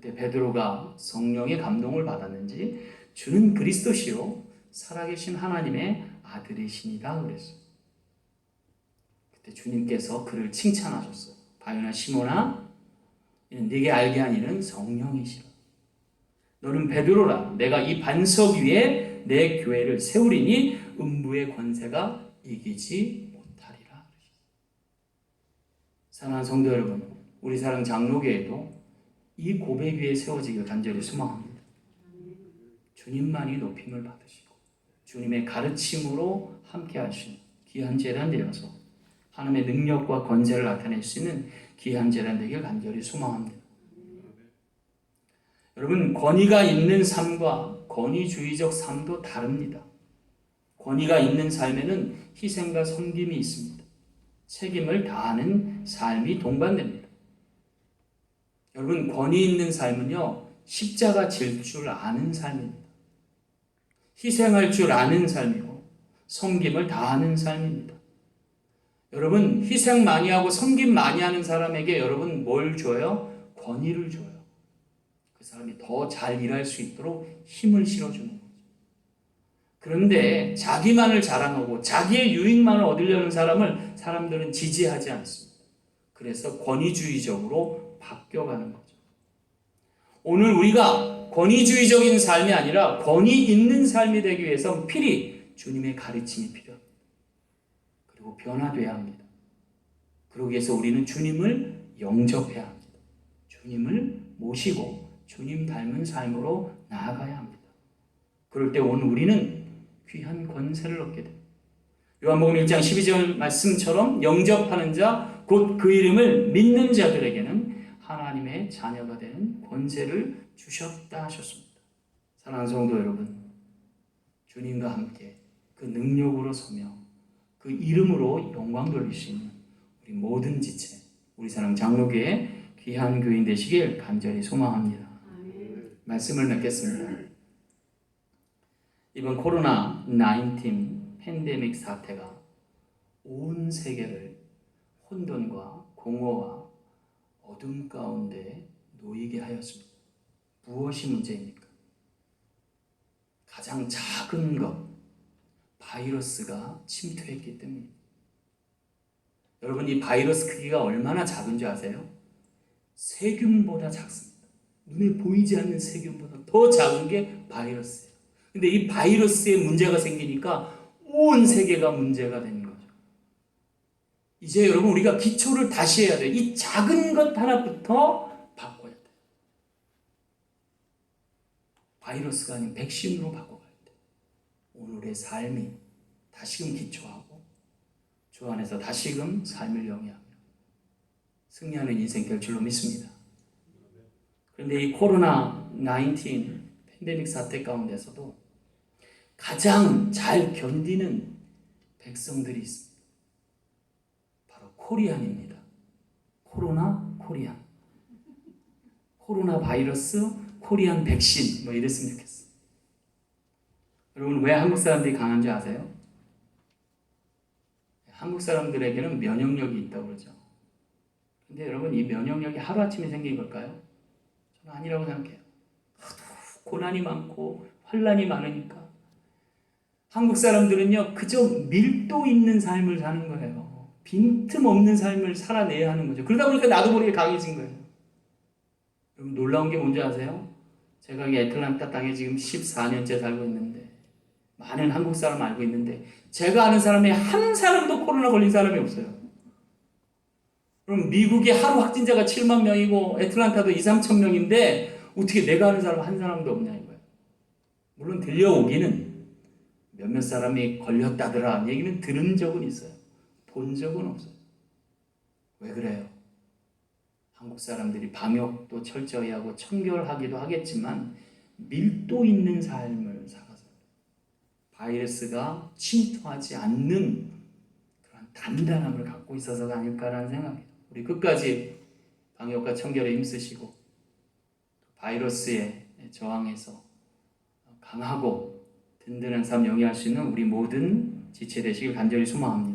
그때 베드로가 성령의 감동을 받았는지 주는 그리스도시요 살아계신 하나님의 아들이시니다 그랬어요. 그때 주님께서 그를 칭찬하셨어요. 바요나 시모나 이는 네게 알게 하니는 성령이시라. 너는 베드로라. 내가 이 반석 위에 내 교회를 세우리니 음부의 권세가 이기지 못하리라. 사랑하는 성도 여러분, 우리 사랑 장로교회도 이 고백 위에 세워지길 간절히 소망합니다. 주님만이 높임을 받으시고 주님의 가르침으로 함께 하신 귀한 재단 되어서 하나님의 능력과 권세를 나타낼 수 있는 귀한 재단 되길 간절히 소망합니다. 여러분 권위가 있는 삶과 권위주의적 삶도 다릅니다. 권위가 있는 삶에는 희생과 섬김이 있습니다. 책임을 다하는 삶이 동반됩니다. 여러분 권위 있는 삶은요 십자가 질 줄 아는 삶입니다. 희생할 줄 아는 삶이고 섬김을 다하는 삶입니다. 여러분 희생 많이 하고 섬김 많이 하는 사람에게 여러분 뭘 줘요? 권위를 줘요. 그 사람이 더 잘 일할 수 있도록 힘을 실어주는 거죠. 그런데 자기만을 자랑하고 자기의 유익만을 얻으려는 사람을 사람들은 지지하지 않습니다. 그래서 권위주의적으로 바뀌어가는 거죠. 오늘 우리가 권위주의적인 삶이 아니라 권위 있는 삶이 되기 위해서 필히 주님의 가르침이 필요합니다. 그리고 변화돼야 합니다. 그러기 위해서 우리는 주님을 영접해야 합니다. 주님을 모시고 주님 닮은 삶으로 나아가야 합니다. 그럴 때 오늘 우리는 귀한 권세를 얻게 됩니다. 요한복음 1장 12절 말씀처럼 영접하는 자, 곧 그 이름을 믿는 자들에게는 하나님의 자녀가 되는 권세를 주셨다 하셨습니다. 사랑하는 성도 여러분, 주님과 함께 그 능력으로 서며 그 이름으로 영광 있는 우리 모든 지체, 우리 사랑 장로교의 귀한 교인 되시길 간절히 소망합니다. 말씀을 맺겠습니다. 이번 코로나 19 팬데믹 사태가 온 세계를 혼돈과 공허와 어둠 가운데 놓이게 하였습니다. 무엇이 문제입니까? 가장 작은 것, 바이러스가 침투했기 때문입니다. 여러분, 이 바이러스 크기가 얼마나 작은 줄 아세요? 세균보다 작습니다. 눈에 보이지 않는 세균보다 더 작은 게 바이러스예요. 근데 이 바이러스에 문제가 생기니까 온 세계가 문제가 거죠. 이제 여러분 우리가 기초를 다시 해야 돼요. 이 작은 것 하나부터 바꿔야 돼요. 바이러스가 아닌 백신으로 바꿔가야 돼요. 오늘의 삶이 다시금 기초하고 주 안에서 다시금 삶을 영위하며 승리하는 인생 될 줄로 믿습니다. 그런데 이 코로나 19 팬데믹 사태 가운데서도 가장 잘 견디는 백성들이 있습니다. 코리안입니다. 코로나 코리안. 코로나 바이러스 코리안 백신 뭐 이랬으면 좋겠어요. 여러분 왜 한국 사람들이 강한 줄 아세요? 한국 사람들에게는 면역력이 있다고 그러죠. 근데 여러분 이 면역력이 하루아침에 생긴 걸까요? 저는 아니라고 생각해요. 하도 고난이 많고 환란이 많으니까 한국 사람들은요 그저 밀도 있는 삶을 사는 거예요. 빈틈없는 삶을 살아내야 하는 거죠. 그러다 보니까 나도 모르게 강해진 거예요. 여러분 놀라운 게 뭔지 아세요? 제가 이 애틀란타 땅에 지금 14년째 살고 있는데 많은 한국 사람 알고 있는데 제가 아는 사람이 한 사람도 코로나 걸린 사람이 없어요. 그럼 미국의 하루 확진자가 7만 명이고 애틀란타도 2, 3천 명인데 어떻게 내가 아는 사람 한 사람도 없냐 이거예요. 물론 들려오기는 몇몇 사람이 걸렸다더라 얘기는 들은 적은 있어요. 본 적은 없어요. 왜 그래요? 한국 사람들이 방역도 철저히 하고 청결하기도 하겠지만 밀도 있는 삶을 살아서 바이러스가 침투하지 않는 그런 단단함을 갖고 있어서가 아닐까라는 생각이에요. 우리 끝까지 방역과 청결에 힘쓰시고 바이러스에 저항해서 강하고 든든한 삶 영위할 수 있는 우리 모든 지체 되시길 간절히 소망합니다.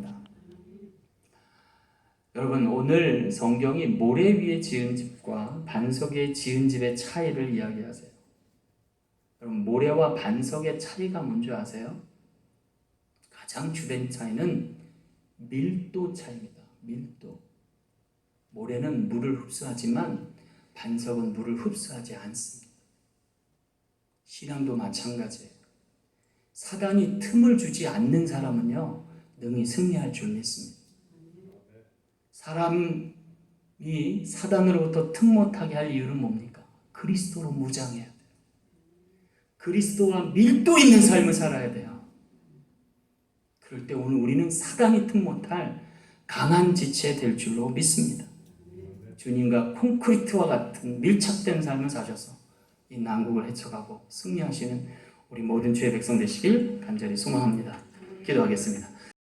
여러분 오늘 성경이 모래 위에 지은 집과 반석에 지은 집의 차이를 이야기하세요. 여러분 모래와 반석의 차이가 뭔지 아세요? 가장 주된 차이는 밀도 차이입니다. 밀도. 모래는 물을 흡수하지만 반석은 물을 흡수하지 않습니다. 신앙도 마찬가지예요. 사단이 틈을 주지 않는 사람은요, 능히 승리할 줄 믿습니다. 사람이 사단으로부터 틈 못하게 할 이유는 뭡니까? 그리스도로 무장해야 돼요. 그리스도와 밀도 있는 삶을 살아야 돼요. 그럴 때 오늘 우리는 사단이 틈 못할 강한 지체 될 줄로 믿습니다. 주님과 콘크리트와 같은 밀착된 삶을 사셔서 이 난국을 헤쳐가고 승리하시는 우리 모든 주의 백성 되시길 간절히 소망합니다. 기도하겠습니다.